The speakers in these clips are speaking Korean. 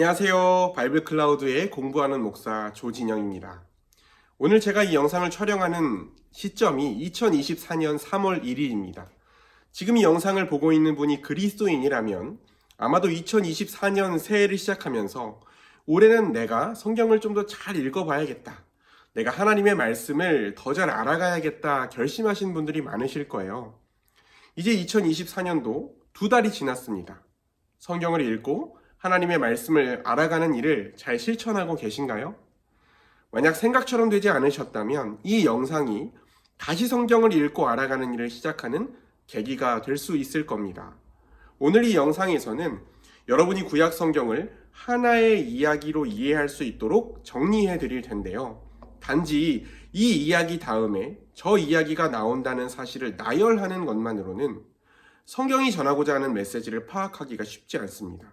안녕하세요. 바이블 클라우드의 공부하는 목사 조진영입니다. 오늘 제가 이 영상을 촬영하는 시점이 2024년 3월 1일입니다. 지금 이 영상을 보고 있는 분이 그리스도인이라면 아마도 2024년 새해를 시작하면서 올해는 내가 성경을 좀 더 잘 읽어봐야겠다. 내가 하나님의 말씀을 더 잘 알아가야겠다 결심하신 분들이 많으실 거예요. 이제 2024년도 두 달이 지났습니다. 성경을 읽고 하나님의 말씀을 알아가는 일을 잘 실천하고 계신가요? 만약 생각처럼 되지 않으셨다면 이 영상이 다시 성경을 읽고 알아가는 일을 시작하는 계기가 될 수 있을 겁니다. 오늘 이 영상에서는 여러분이 구약 성경을 하나의 이야기로 이해할 수 있도록 정리해 드릴 텐데요. 단지 이 이야기 다음에 저 이야기가 나온다는 사실을 나열하는 것만으로는 성경이 전하고자 하는 메시지를 파악하기가 쉽지 않습니다.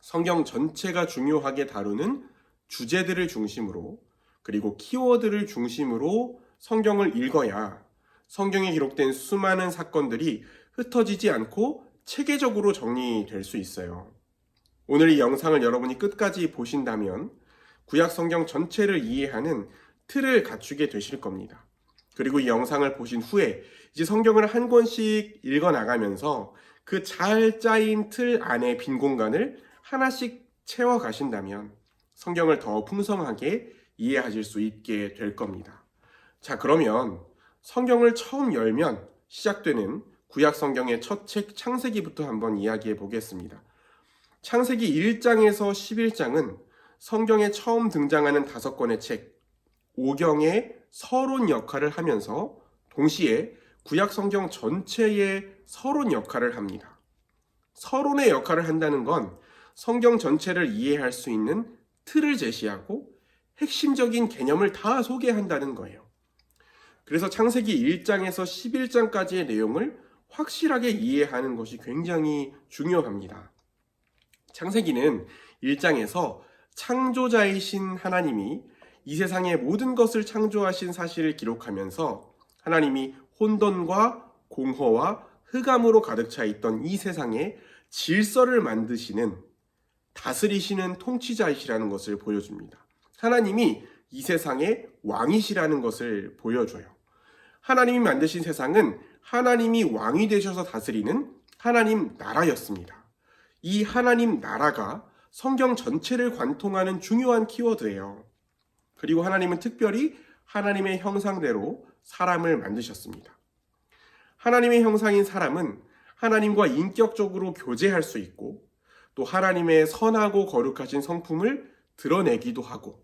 성경 전체가 중요하게 다루는 주제들을 중심으로 그리고 키워드를 중심으로 성경을 읽어야 성경에 기록된 수많은 사건들이 흩어지지 않고 체계적으로 정리될 수 있어요. 오늘 이 영상을 여러분이 끝까지 보신다면 구약 성경 전체를 이해하는 틀을 갖추게 되실 겁니다. 그리고 이 영상을 보신 후에 이제 성경을 한 권씩 읽어 나가면서 그 잘 짜인 틀 안에 빈 공간을 하나씩 채워 가신다면 성경을 더 풍성하게 이해하실 수 있게 될 겁니다. 자, 그러면 성경을 처음 열면 시작되는 구약 성경의 첫 책 창세기부터 한번 이야기해 보겠습니다. 창세기 1장에서 11장은 성경에 처음 등장하는 다섯 권의 책, 오경의 서론 역할을 하면서 동시에 구약 성경 전체의 서론 역할을 합니다. 서론의 역할을 한다는 건 성경 전체를 이해할 수 있는 틀을 제시하고 핵심적인 개념을 다 소개한다는 거예요. 그래서 창세기 1장에서 11장까지의 내용을 확실하게 이해하는 것이 굉장히 중요합니다. 창세기는 1장에서 창조자이신 하나님이 이 세상의 모든 것을 창조하신 사실을 기록하면서 하나님이 혼돈과 공허와 흑암으로 가득 차 있던 이 세상에 질서를 만드시는 다스리시는 통치자이시라는 것을 보여줍니다. 하나님이 이 세상의 왕이시라는 것을 보여줘요. 하나님이 만드신 세상은 하나님이 왕이 되셔서 다스리는 하나님 나라였습니다. 이 하나님 나라가 성경 전체를 관통하는 중요한 키워드예요. 그리고 하나님은 특별히 하나님의 형상대로 사람을 만드셨습니다. 하나님의 형상인 사람은 하나님과 인격적으로 교제할 수 있고 또 하나님의 선하고 거룩하신 성품을 드러내기도 하고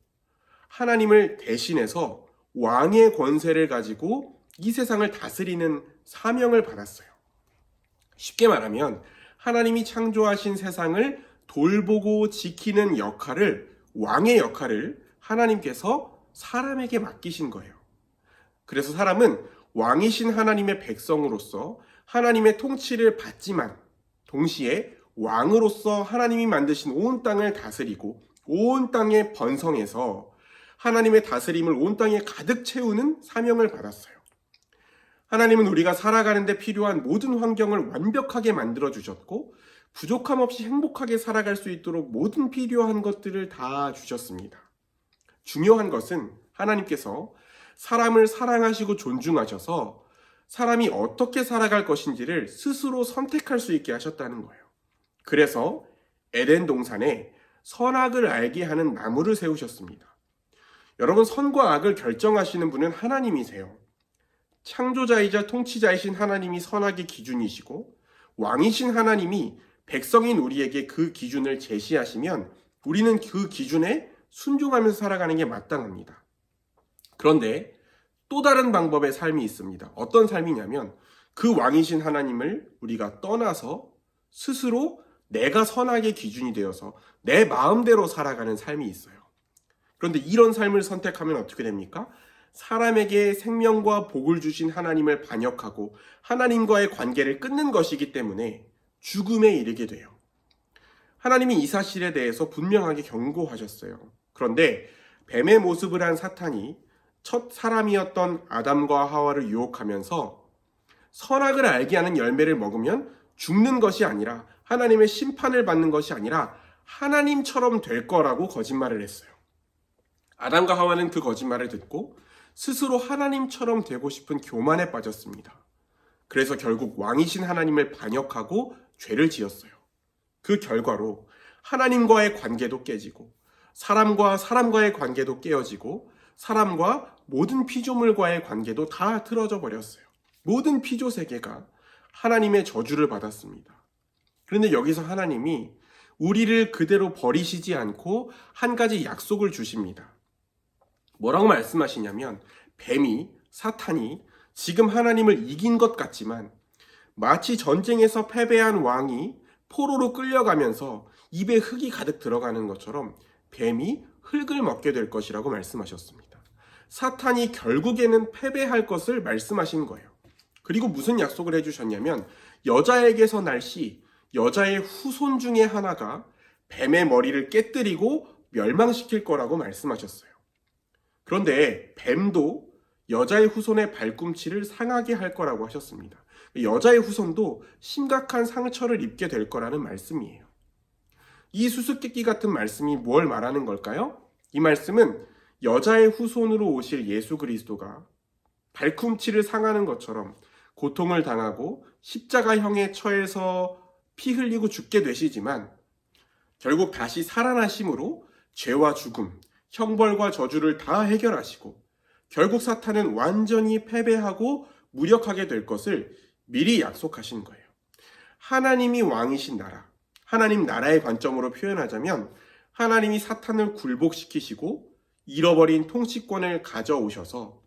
하나님을 대신해서 왕의 권세를 가지고 이 세상을 다스리는 사명을 받았어요. 쉽게 말하면 하나님이 창조하신 세상을 돌보고 지키는 역할을 왕의 역할을 하나님께서 사람에게 맡기신 거예요. 그래서 사람은 왕이신 하나님의 백성으로서 하나님의 통치를 받지만 동시에 왕으로서 하나님이 만드신 온 땅을 다스리고 온 땅에 번성해서 하나님의 다스림을 온 땅에 가득 채우는 사명을 받았어요. 하나님은 우리가 살아가는데 필요한 모든 환경을 완벽하게 만들어 주셨고 부족함 없이 행복하게 살아갈 수 있도록 모든 필요한 것들을 다 주셨습니다. 중요한 것은 하나님께서 사람을 사랑하시고 존중하셔서 사람이 어떻게 살아갈 것인지를 스스로 선택할 수 있게 하셨다는 거예요. 그래서 에덴 동산에 선악을 알게 하는 나무를 세우셨습니다. 여러분, 선과 악을 결정하시는 분은 하나님이세요. 창조자이자 통치자이신 하나님이 선악의 기준이시고, 왕이신 하나님이 백성인 우리에게 그 기준을 제시하시면 우리는 그 기준에 순종하면서 살아가는 게 마땅합니다. 그런데 또 다른 방법의 삶이 있습니다. 어떤 삶이냐면 그 왕이신 하나님을 우리가 떠나서 스스로 내가 선악의 기준이 되어서 내 마음대로 살아가는 삶이 있어요. 그런데 이런 삶을 선택하면 어떻게 됩니까? 사람에게 생명과 복을 주신 하나님을 반역하고 하나님과의 관계를 끊는 것이기 때문에 죽음에 이르게 돼요. 하나님이 이 사실에 대해서 분명하게 경고하셨어요. 그런데 뱀의 모습을 한 사탄이 첫 사람이었던 아담과 하와를 유혹하면서 선악을 알게 하는 열매를 먹으면 죽는 것이 아니라 하나님의 심판을 받는 것이 아니라 하나님처럼 될 거라고 거짓말을 했어요. 아담과 하와는 그 거짓말을 듣고 스스로 하나님처럼 되고 싶은 교만에 빠졌습니다. 그래서 결국 왕이신 하나님을 반역하고 죄를 지었어요. 그 결과로 하나님과의 관계도 깨지고 사람과 사람과의 관계도 깨어지고 사람과 모든 피조물과의 관계도 다 틀어져 버렸어요. 모든 피조 세계가 하나님의 저주를 받았습니다. 그런데 여기서 하나님이 우리를 그대로 버리시지 않고 한 가지 약속을 주십니다. 뭐라고 말씀하시냐면 뱀이 사탄이 지금 하나님을 이긴 것 같지만 마치 전쟁에서 패배한 왕이 포로로 끌려가면서 입에 흙이 가득 들어가는 것처럼 뱀이 흙을 먹게 될 것이라고 말씀하셨습니다. 사탄이 결국에는 패배할 것을 말씀하신 거예요. 그리고 무슨 약속을 해주셨냐면 여자에게서 날 씨, 여자의 후손 중에 하나가 뱀의 머리를 깨뜨리고 멸망시킬 거라고 말씀하셨어요. 그런데 뱀도 여자의 후손의 발꿈치를 상하게 할 거라고 하셨습니다. 여자의 후손도 심각한 상처를 입게 될 거라는 말씀이에요. 이 수수께끼 같은 말씀이 뭘 말하는 걸까요? 이 말씀은 여자의 후손으로 오실 예수 그리스도가 발꿈치를 상하는 것처럼 고통을 당하고 십자가형에 처해서 피 흘리고 죽게 되시지만 결국 다시 살아나심으로 죄와 죽음, 형벌과 저주를 다 해결하시고 결국 사탄은 완전히 패배하고 무력하게 될 것을 미리 약속하신 거예요. 하나님이 왕이신 나라, 하나님 나라의 관점으로 표현하자면 하나님이 사탄을 굴복시키시고 잃어버린 통치권을 가져오셔서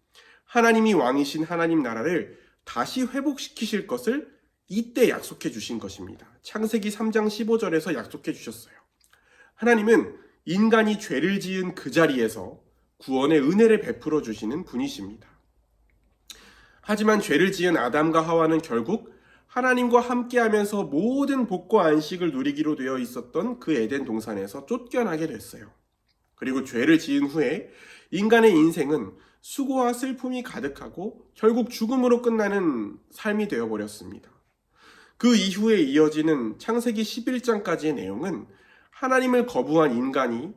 하나님이 왕이신 하나님 나라를 다시 회복시키실 것을 이때 약속해 주신 것입니다. 창세기 3장 15절에서 약속해 주셨어요. 하나님은 인간이 죄를 지은 그 자리에서 구원의 은혜를 베풀어 주시는 분이십니다. 하지만 죄를 지은 아담과 하와는 결국 하나님과 함께 하면서 모든 복과 안식을 누리기로 되어 있었던 그 에덴 동산에서 쫓겨나게 됐어요. 그리고 죄를 지은 후에 인간의 인생은 수고와 슬픔이 가득하고 결국 죽음으로 끝나는 삶이 되어버렸습니다. 그 이후에 이어지는 창세기 11장까지의 내용은 하나님을 거부한 인간이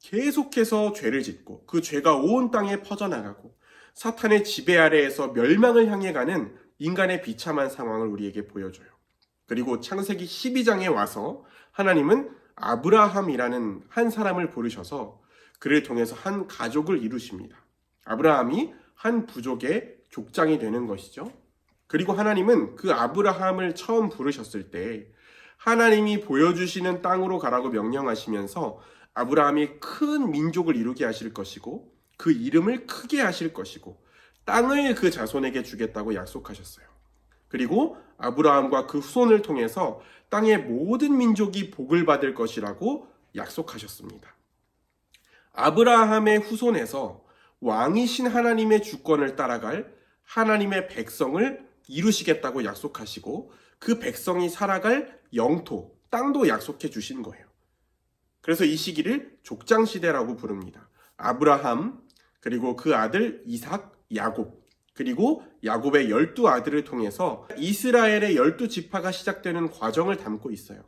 계속해서 죄를 짓고 그 죄가 온 땅에 퍼져나가고 사탄의 지배 아래에서 멸망을 향해 가는 인간의 비참한 상황을 우리에게 보여줘요. 그리고 창세기 12장에 와서 하나님은 아브라함이라는 한 사람을 부르셔서 그를 통해서 한 가족을 이루십니다. 아브라함이 한 부족의 족장이 되는 것이죠. 그리고 하나님은 그 아브라함을 처음 부르셨을 때 하나님이 보여주시는 땅으로 가라고 명령하시면서 아브라함이 큰 민족을 이루게 하실 것이고 그 이름을 크게 하실 것이고 땅을 그 자손에게 주겠다고 약속하셨어요. 그리고 아브라함과 그 후손을 통해서 땅의 모든 민족이 복을 받을 것이라고 약속하셨습니다. 아브라함의 후손에서 왕이신 하나님의 주권을 따라갈 하나님의 백성을 이루시겠다고 약속하시고 그 백성이 살아갈 영토, 땅도 약속해 주신 거예요. 그래서 이 시기를 족장 시대라고 부릅니다. 아브라함, 그리고 그 아들 이삭, 야곱, 그리고 야곱의 열두 아들을 통해서 이스라엘의 열두 지파가 시작되는 과정을 담고 있어요.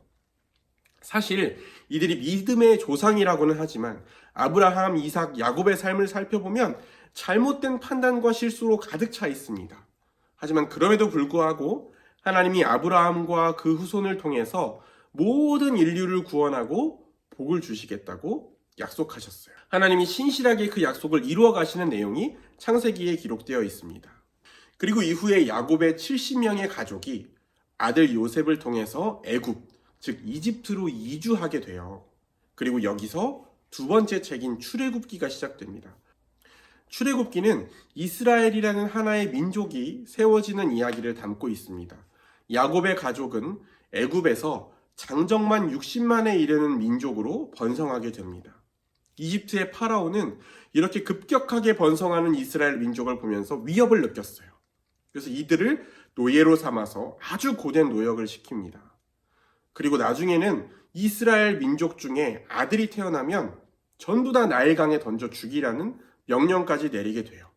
사실 이들이 믿음의 조상이라고는 하지만 아브라함, 이삭, 야곱의 삶을 살펴보면 잘못된 판단과 실수로 가득 차 있습니다. 하지만 그럼에도 불구하고 하나님이 아브라함과 그 후손을 통해서 모든 인류를 구원하고 복을 주시겠다고 약속하셨어요. 하나님이 신실하게 그 약속을 이루어 가시는 내용이 창세기에 기록되어 있습니다. 그리고 이후에 야곱의 70명의 가족이 아들 요셉을 통해서 애굽, 즉 이집트로 이주하게 돼요. 그리고 여기서 두 번째 책인 출애굽기가 시작됩니다. 출애굽기는 이스라엘이라는 하나의 민족이 세워지는 이야기를 담고 있습니다. 야곱의 가족은 애굽에서 장정만 60만에 이르는 민족으로 번성하게 됩니다. 이집트의 파라오는 이렇게 급격하게 번성하는 이스라엘 민족을 보면서 위협을 느꼈어요. 그래서 이들을 노예로 삼아서 아주 고된 노역을 시킵니다. 그리고 나중에는 이스라엘 민족 중에 아들이 태어나면 전부 다 나일강에 던져 죽이라는 명령까지 내리게 돼요.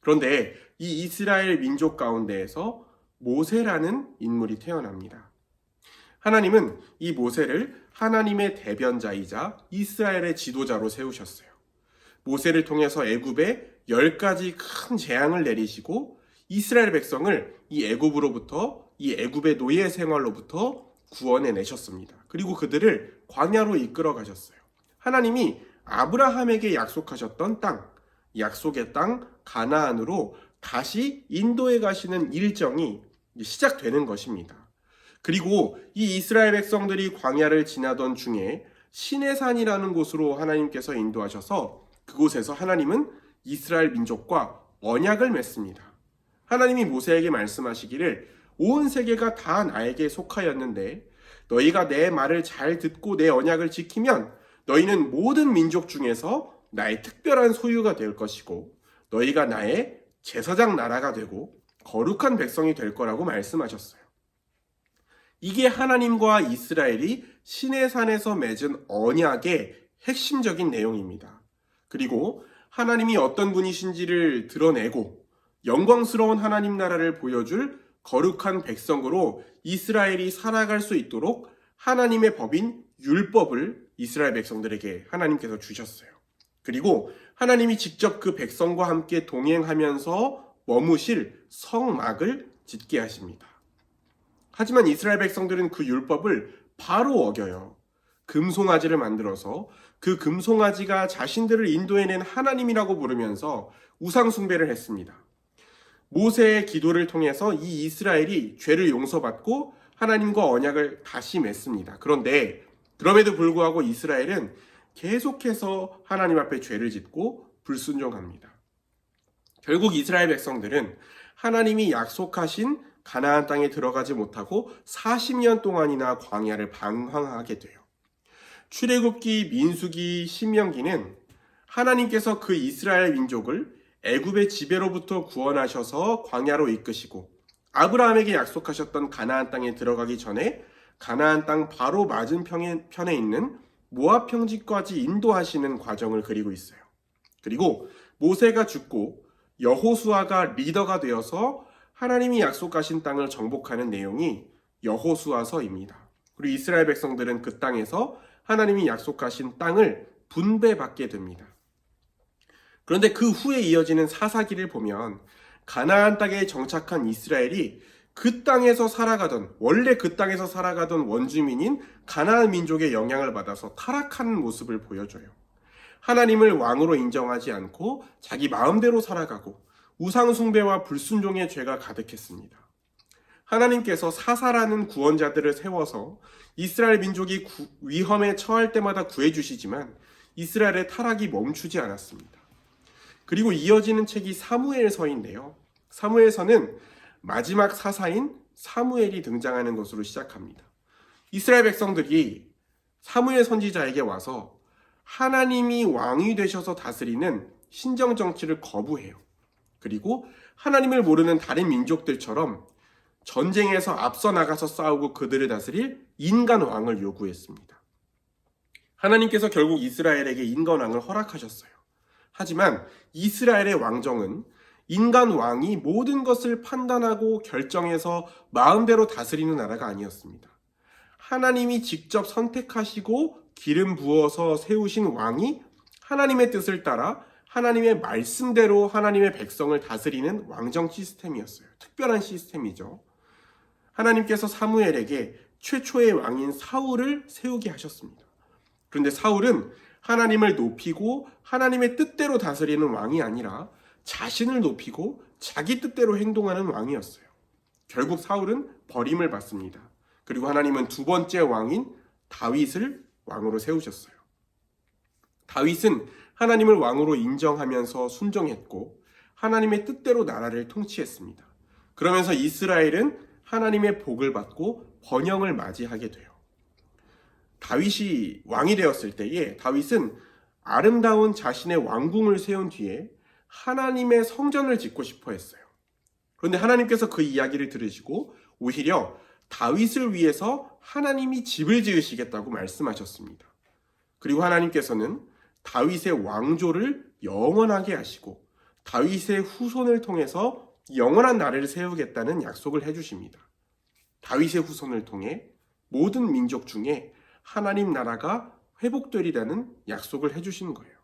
그런데 이 이스라엘 민족 가운데에서 모세라는 인물이 태어납니다. 하나님은 이 모세를 하나님의 대변자이자 이스라엘의 지도자로 세우셨어요. 모세를 통해서 애굽에 열 가지 큰 재앙을 내리시고 이스라엘 백성을 이 애굽으로부터 이 애굽의 노예 생활로부터 구원해 내셨습니다. 그리고 그들을 광야로 이끌어 가셨어요. 하나님이 아브라함에게 약속하셨던 땅, 약속의 땅 가나안으로 다시 인도에 가시는 일정이 시작되는 것입니다. 그리고 이 이스라엘 백성들이 광야를 지나던 중에 시내산이라는 곳으로 하나님께서 인도하셔서 그곳에서 하나님은 이스라엘 민족과 언약을 맺습니다. 하나님이 모세에게 말씀하시기를 온 세계가 다 나에게 속하였는데 너희가 내 말을 잘 듣고 내 언약을 지키면 너희는 모든 민족 중에서 나의 특별한 소유가 될 것이고 너희가 나의 제사장 나라가 되고 거룩한 백성이 될 거라고 말씀하셨어요. 이게 하나님과 이스라엘이 시내산에서 맺은 언약의 핵심적인 내용입니다. 그리고 하나님이 어떤 분이신지를 드러내고 영광스러운 하나님 나라를 보여줄 거룩한 백성으로 이스라엘이 살아갈 수 있도록 하나님의 법인 율법을 이스라엘 백성들에게 하나님께서 주셨어요. 그리고 하나님이 직접 그 백성과 함께 동행하면서 머무실 성막을 짓게 하십니다. 하지만 이스라엘 백성들은 그 율법을 바로 어겨요. 금송아지를 만들어서 그 금송아지가 자신들을 인도해낸 하나님이라고 부르면서 우상숭배를 했습니다. 모세의 기도를 통해서 이 이스라엘이 죄를 용서받고 하나님과 언약을 다시 맺습니다. 그런데 그럼에도 불구하고 이스라엘은 계속해서 하나님 앞에 죄를 짓고 불순종합니다. 결국 이스라엘 백성들은 하나님이 약속하신 가나안 땅에 들어가지 못하고 40년 동안이나 광야를 방황하게 돼요. 출애굽기, 민수기, 신명기는 하나님께서 그 이스라엘 민족을 애굽의 지배로부터 구원하셔서 광야로 이끄시고 아브라함에게 약속하셨던 가나안 땅에 들어가기 전에 가나안 땅 바로 맞은편에 편에 있는 모압 평지까지 인도하시는 과정을 그리고 있어요. 그리고 모세가 죽고 여호수아가 리더가 되어서 하나님이 약속하신 땅을 정복하는 내용이 여호수아서입니다. 그리고 이스라엘 백성들은 그 땅에서 하나님이 약속하신 땅을 분배받게 됩니다. 그런데 그 후에 이어지는 사사기를 보면 가나안 땅에 정착한 이스라엘이 그 땅에서 살아가던 원래 그 땅에서 살아가던 원주민인 가나안 민족의 영향을 받아서 타락하는 모습을 보여줘요. 하나님을 왕으로 인정하지 않고 자기 마음대로 살아가고 우상 숭배와 불순종의 죄가 가득했습니다. 하나님께서 사사라는 구원자들을 세워서 이스라엘 민족이 구, 위험에 처할 때마다 구해주시지만 이스라엘의 타락이 멈추지 않았습니다. 그리고 이어지는 책이 사무엘서인데요. 사무엘서는 마지막 사사인 사무엘이 등장하는 것으로 시작합니다. 이스라엘 백성들이 사무엘 선지자에게 와서 하나님이 왕이 되셔서 다스리는 신정 정치를 거부해요. 그리고 하나님을 모르는 다른 민족들처럼 전쟁에서 앞서 나가서 싸우고 그들을 다스릴 인간 왕을 요구했습니다. 하나님께서 결국 이스라엘에게 인간 왕을 허락하셨어요. 하지만 이스라엘의 왕정은 인간 왕이 모든 것을 판단하고 결정해서 마음대로 다스리는 나라가 아니었습니다. 하나님이 직접 선택하시고 기름 부어서 세우신 왕이 하나님의 뜻을 따라 하나님의 말씀대로 하나님의 백성을 다스리는 왕정 시스템이었어요. 특별한 시스템이죠. 하나님께서 사무엘에게 최초의 왕인 사울을 세우게 하셨습니다. 그런데 사울은 하나님을 높이고 하나님의 뜻대로 다스리는 왕이 아니라 자신을 높이고 자기 뜻대로 행동하는 왕이었어요. 결국 사울은 버림을 받습니다. 그리고 하나님은 두 번째 왕인 다윗을 왕으로 세우셨어요. 다윗은 하나님을 왕으로 인정하면서 순종했고 하나님의 뜻대로 나라를 통치했습니다. 그러면서 이스라엘은 하나님의 복을 받고 번영을 맞이하게 돼요. 다윗이 왕이 되었을 때에 다윗은 아름다운 자신의 왕궁을 세운 뒤에 하나님의 성전을 짓고 싶어 했어요. 그런데 하나님께서 그 이야기를 들으시고 오히려 다윗을 위해서 하나님이 집을 지으시겠다고 말씀하셨습니다. 그리고 하나님께서는 다윗의 왕조를 영원하게 하시고 다윗의 후손을 통해서 영원한 나라를 세우겠다는 약속을 해주십니다. 다윗의 후손을 통해 모든 민족 중에 하나님 나라가 회복되리라는 약속을 해주신 거예요.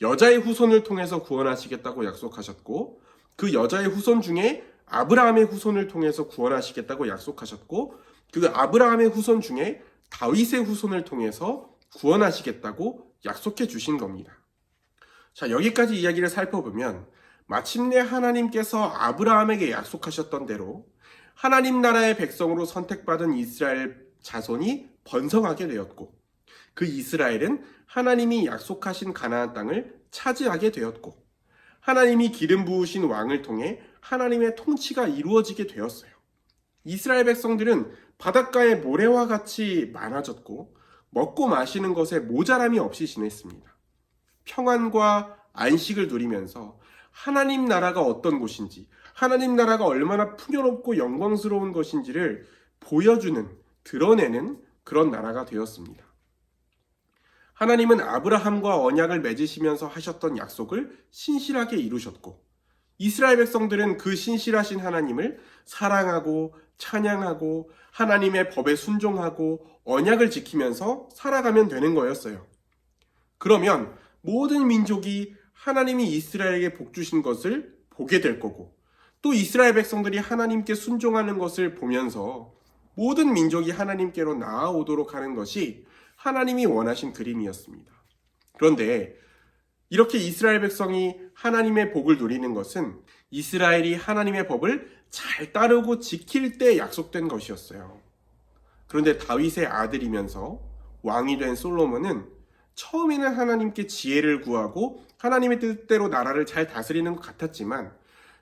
여자의 후손을 통해서 구원하시겠다고 약속하셨고, 그 여자의 후손 중에 아브라함의 후손을 통해서 구원하시겠다고 약속하셨고, 그 아브라함의 후손 중에 다윗의 후손을 통해서 구원하시겠다고 약속해 주신 겁니다. 자, 여기까지 이야기를 살펴보면 마침내 하나님께서 아브라함에게 약속하셨던 대로 하나님 나라의 백성으로 선택받은 이스라엘 자손이 번성하게 되었고 그 이스라엘은 하나님이 약속하신 가나안 땅을 차지하게 되었고 하나님이 기름 부으신 왕을 통해 하나님의 통치가 이루어지게 되었어요. 이스라엘 백성들은 바닷가의 모래와 같이 많아졌고 먹고 마시는 것에 모자람이 없이 지냈습니다. 평안과 안식을 누리면서 하나님 나라가 어떤 곳인지, 하나님 나라가 얼마나 풍요롭고 영광스러운 것인지를 보여주는, 드러내는 그런 나라가 되었습니다. 하나님은 아브라함과 언약을 맺으시면서 하셨던 약속을 신실하게 이루셨고, 이스라엘 백성들은 그 신실하신 하나님을 사랑하고 찬양하고 하나님의 법에 순종하고 언약을 지키면서 살아가면 되는 거였어요. 그러면 모든 민족이 하나님이 이스라엘에게 복 주신 것을 보게 될 거고 또 이스라엘 백성들이 하나님께 순종하는 것을 보면서 모든 민족이 하나님께로 나아오도록 하는 것이 하나님이 원하신 그림이었습니다. 그런데 이렇게 이스라엘 백성이 하나님의 복을 누리는 것은 이스라엘이 하나님의 법을 잘 따르고 지킬 때 약속된 것이었어요. 그런데 다윗의 아들이면서 왕이 된 솔로몬은 처음에는 하나님께 지혜를 구하고 하나님의 뜻대로 나라를 잘 다스리는 것 같았지만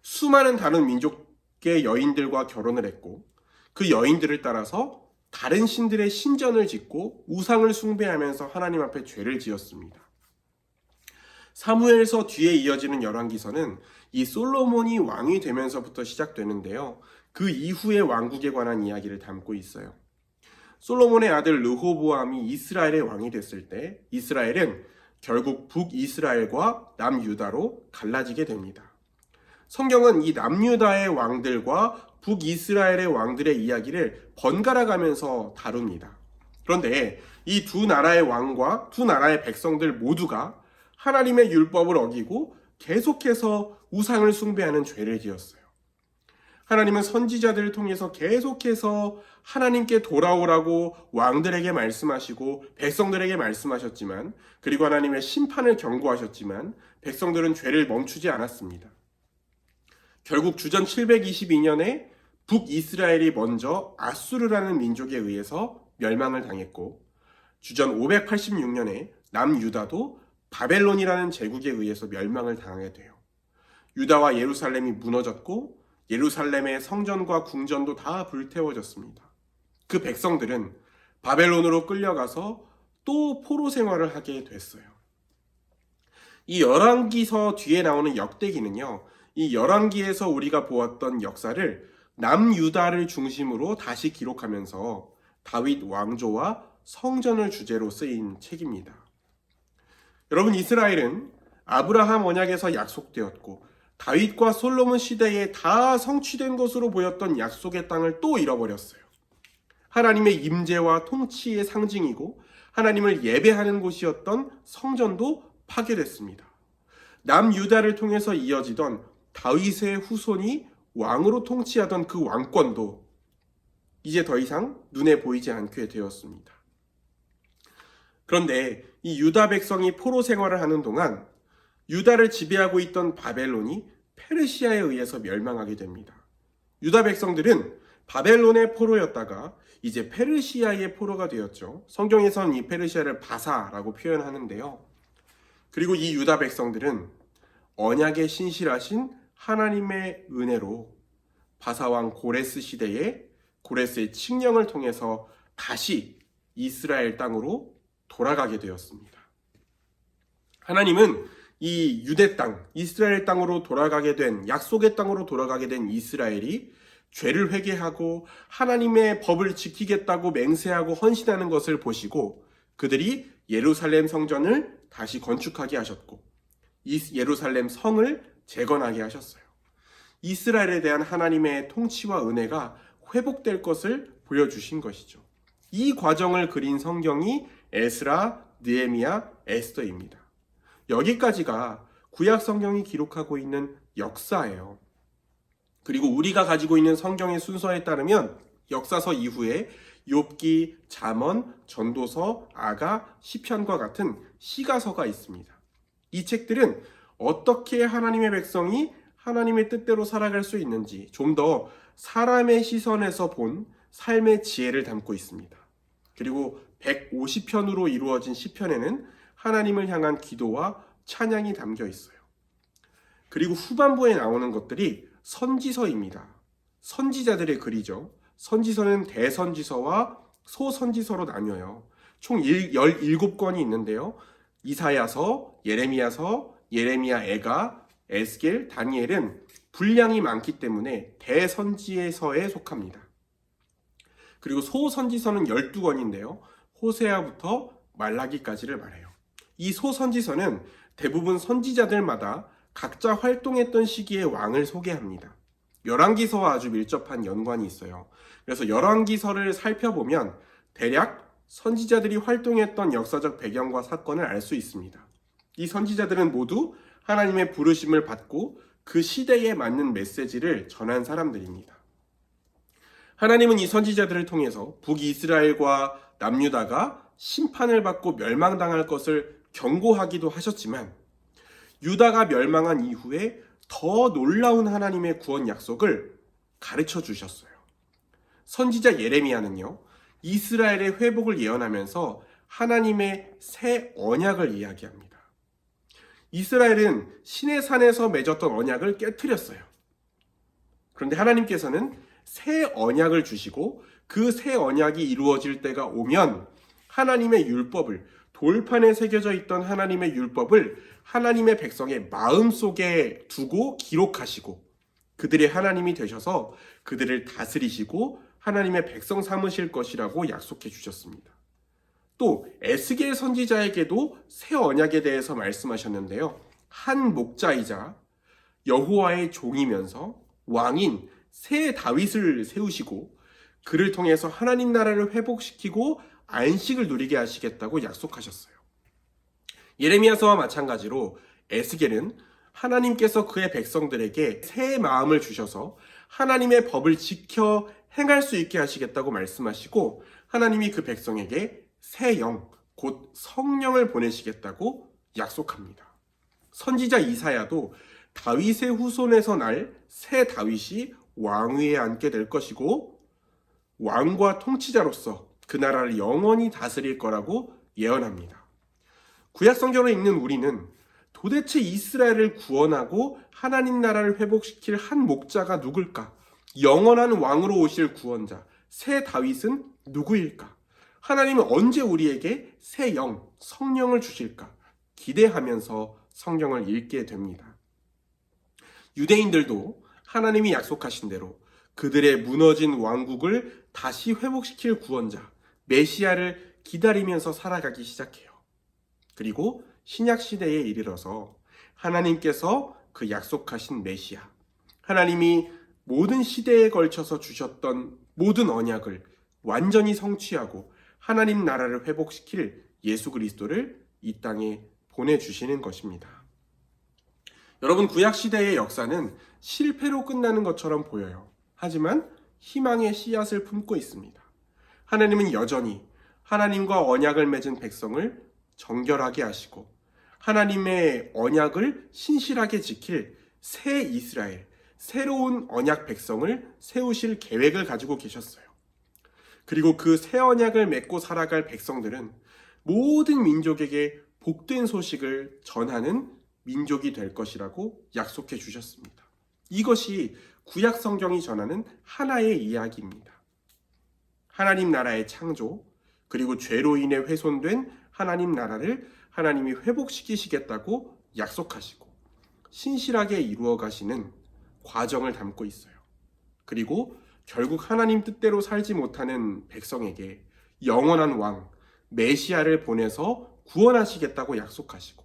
수많은 다른 민족의 여인들과 결혼을 했고 그 여인들을 따라서 다른 신들의 신전을 짓고 우상을 숭배하면서 하나님 앞에 죄를 지었습니다. 사무엘서 뒤에 이어지는 열왕기서는 이 솔로몬이 왕이 되면서부터 시작되는데요. 그 이후의 왕국에 관한 이야기를 담고 있어요. 솔로몬의 아들 르호보암이 이스라엘의 왕이 됐을 때 이스라엘은 결국 북이스라엘과 남유다로 갈라지게 됩니다. 성경은 이 남유다의 왕들과 북이스라엘의 왕들의 이야기를 번갈아 가면서 다룹니다. 그런데 이 두 나라의 왕과 두 나라의 백성들 모두가 하나님의 율법을 어기고 계속해서 우상을 숭배하는 죄를 지었어요. 하나님은 선지자들을 통해서 계속해서 하나님께 돌아오라고 왕들에게 말씀하시고 백성들에게 말씀하셨지만 그리고 하나님의 심판을 경고하셨지만 백성들은 죄를 멈추지 않았습니다. 결국 주전 722년에 북이스라엘이 먼저 아수르라는 민족에 의해서 멸망을 당했고 주전 586년에 남유다도 바벨론이라는 제국에 의해서 멸망을 당하게 돼요. 유다와 예루살렘이 무너졌고 예루살렘의 성전과 궁전도 다 불태워졌습니다. 그 백성들은 바벨론으로 끌려가서 또 포로 생활을 하게 됐어요. 이 열왕기서 뒤에 나오는 역대기는요. 이 열왕기에서 우리가 보았던 역사를 남유다를 중심으로 다시 기록하면서 다윗 왕조와 성전을 주제로 쓰인 책입니다. 여러분 이스라엘은 아브라함 언약에서 약속되었고 다윗과 솔로몬 시대에 다 성취된 것으로 보였던 약속의 땅을 또 잃어버렸어요. 하나님의 임재와 통치의 상징이고 하나님을 예배하는 곳이었던 성전도 파괴됐습니다. 남유다를 통해서 이어지던 다윗의 후손이 왕으로 통치하던 그 왕권도 이제 더 이상 눈에 보이지 않게 되었습니다. 그런데 이 유다 백성이 포로 생활을 하는 동안 유다를 지배하고 있던 바벨론이 페르시아에 의해서 멸망하게 됩니다. 유다 백성들은 바벨론의 포로였다가 이제 페르시아의 포로가 되었죠. 성경에서는 이 페르시아를 바사라고 표현하는데요. 그리고 이 유다 백성들은 언약에 신실하신 하나님의 은혜로 바사왕 고레스 시대에 고레스의 칙령을 통해서 다시 이스라엘 땅으로 돌아가게 되었습니다. 하나님은 이 유대 땅, 이스라엘 땅으로 돌아가게 된 약속의 땅으로 돌아가게 된 이스라엘이 죄를 회개하고 하나님의 법을 지키겠다고 맹세하고 헌신하는 것을 보시고 그들이 예루살렘 성전을 다시 건축하게 하셨고 이 예루살렘 성을 재건하게 하셨어요. 이스라엘에 대한 하나님의 통치와 은혜가 회복될 것을 보여주신 것이죠. 이 과정을 그린 성경이 에스라, 느헤미야, 에스더입니다. 여기까지가 구약 성경이 기록하고 있는 역사예요. 그리고 우리가 가지고 있는 성경의 순서에 따르면 역사서 이후에 욥기, 잠언, 전도서, 아가, 시편과 같은 시가서가 있습니다. 이 책들은 어떻게 하나님의 백성이 하나님의 뜻대로 살아갈 수 있는지 좀 더 사람의 시선에서 본 삶의 지혜를 담고 있습니다. 그리고 150편으로 이루어진 시편에는 하나님을 향한 기도와 찬양이 담겨 있어요. 그리고 후반부에 나오는 것들이 선지서입니다. 선지자들의 글이죠. 선지서는 대선지서와 소선지서로 나뉘어요. 총 17권이 있는데요. 이사야서, 예레미야서, 예레미야 애가, 에스겔, 다니엘은 분량이 많기 때문에 대선지서에 속합니다. 그리고 소선지서는 12권인데요. 호세아부터 말라기까지를 말해요. 이 소선지서는 대부분 선지자들마다 각자 활동했던 시기의 왕을 소개합니다. 열왕기서와 아주 밀접한 연관이 있어요. 그래서 열왕기서를 살펴보면 대략 선지자들이 활동했던 역사적 배경과 사건을 알 수 있습니다. 이 선지자들은 모두 하나님의 부르심을 받고 그 시대에 맞는 메시지를 전한 사람들입니다. 하나님은 이 선지자들을 통해서 북이스라엘과 남유다가 심판을 받고 멸망당할 것을 경고하기도 하셨지만 유다가 멸망한 이후에 더 놀라운 하나님의 구원 약속을 가르쳐 주셨어요. 선지자 예레미야는요, 이스라엘의 회복을 예언하면서 하나님의 새 언약을 이야기합니다. 이스라엘은 신의 산에서 맺었던 언약을 깨뜨렸어요. 그런데 하나님께서는 새 언약을 주시고 그 새 언약이 이루어질 때가 오면 하나님의 율법을 돌판에 새겨져 있던 하나님의 율법을 하나님의 백성의 마음 속에 두고 기록하시고 그들의 하나님이 되셔서 그들을 다스리시고 하나님의 백성 삼으실 것이라고 약속해 주셨습니다. 또 에스겔 선지자에게도 새 언약에 대해서 말씀하셨는데요. 한 목자이자 여호와의 종이면서 왕인 새 다윗을 세우시고 그를 통해서 하나님 나라를 회복시키고 안식을 누리게 하시겠다고 약속하셨어요. 예레미야서와 마찬가지로 에스겔은 하나님께서 그의 백성들에게 새 마음을 주셔서 하나님의 법을 지켜 행할 수 있게 하시겠다고 말씀하시고 하나님이 그 백성에게 새 영, 곧 성령을 보내시겠다고 약속합니다. 선지자 이사야도 다윗의 후손에서 날 새 다윗이 왕위에 앉게 될 것이고 왕과 통치자로서 그 나라를 영원히 다스릴 거라고 예언합니다. 구약 성경을 읽는 우리는 도대체 이스라엘을 구원하고 하나님 나라를 회복시킬 한 목자가 누굴까? 영원한 왕으로 오실 구원자, 새 다윗은 누구일까? 하나님은 언제 우리에게 새 영, 성령을 주실까? 기대하면서 성경을 읽게 됩니다. 유대인들도 하나님이 약속하신 대로 그들의 무너진 왕국을 다시 회복시킬 구원자, 메시아를 기다리면서 살아가기 시작해요. 그리고 신약 시대에 이르러서 하나님께서 그 약속하신 메시아, 하나님이 모든 시대에 걸쳐서 주셨던 모든 언약을 완전히 성취하고 하나님 나라를 회복시킬 예수 그리스도를 이 땅에 보내주시는 것입니다. 여러분, 구약 시대의 역사는 실패로 끝나는 것처럼 보여요. 하지만 희망의 씨앗을 품고 있습니다. 하나님은 여전히 하나님과 언약을 맺은 백성을 정결하게 하시고 하나님의 언약을 신실하게 지킬 새 이스라엘, 새로운 언약 백성을 세우실 계획을 가지고 계셨어요. 그리고 그 새 언약을 맺고 살아갈 백성들은 모든 민족에게 복된 소식을 전하는 민족이 될 것이라고 약속해 주셨습니다. 이것이 구약 성경이 전하는 하나의 이야기입니다. 하나님 나라의 창조, 그리고 죄로 인해 훼손된 하나님 나라를 하나님이 회복시키시겠다고 약속하시고 신실하게 이루어 가시는 과정을 담고 있어요. 그리고 결국 하나님 뜻대로 살지 못하는 백성에게 영원한 왕, 메시아를 보내서 구원하시겠다고 약속하시고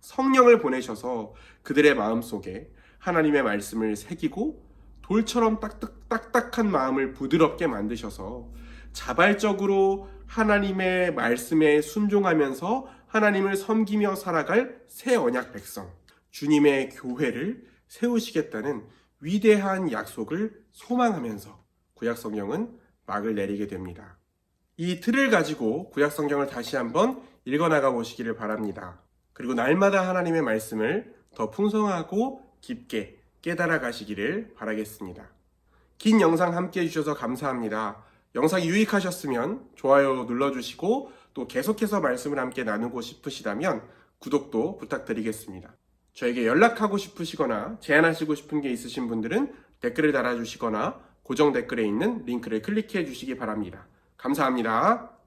성령을 보내셔서 그들의 마음 속에 하나님의 말씀을 새기고 돌처럼 딱딱, 딱딱한 마음을 부드럽게 만드셔서 자발적으로 하나님의 말씀에 순종하면서 하나님을 섬기며 살아갈 새 언약 백성, 주님의 교회를 세우시겠다는 위대한 약속을 소망하면서 구약 성경은 막을 내리게 됩니다. 이 틀을 가지고 구약 성경을 다시 한번 읽어 나가 보시기를 바랍니다. 그리고 날마다 하나님의 말씀을 더 풍성하고 깊게 깨달아 가시기를 바라겠습니다. 긴 영상 함께 해주셔서 감사합니다. 영상이 유익하셨으면 좋아요 눌러주시고 또 계속해서 말씀을 함께 나누고 싶으시다면 구독도 부탁드리겠습니다. 저에게 연락하고 싶으시거나 제안하시고 싶은 게 있으신 분들은 댓글을 달아주시거나 고정 댓글에 있는 링크를 클릭해 주시기 바랍니다. 감사합니다.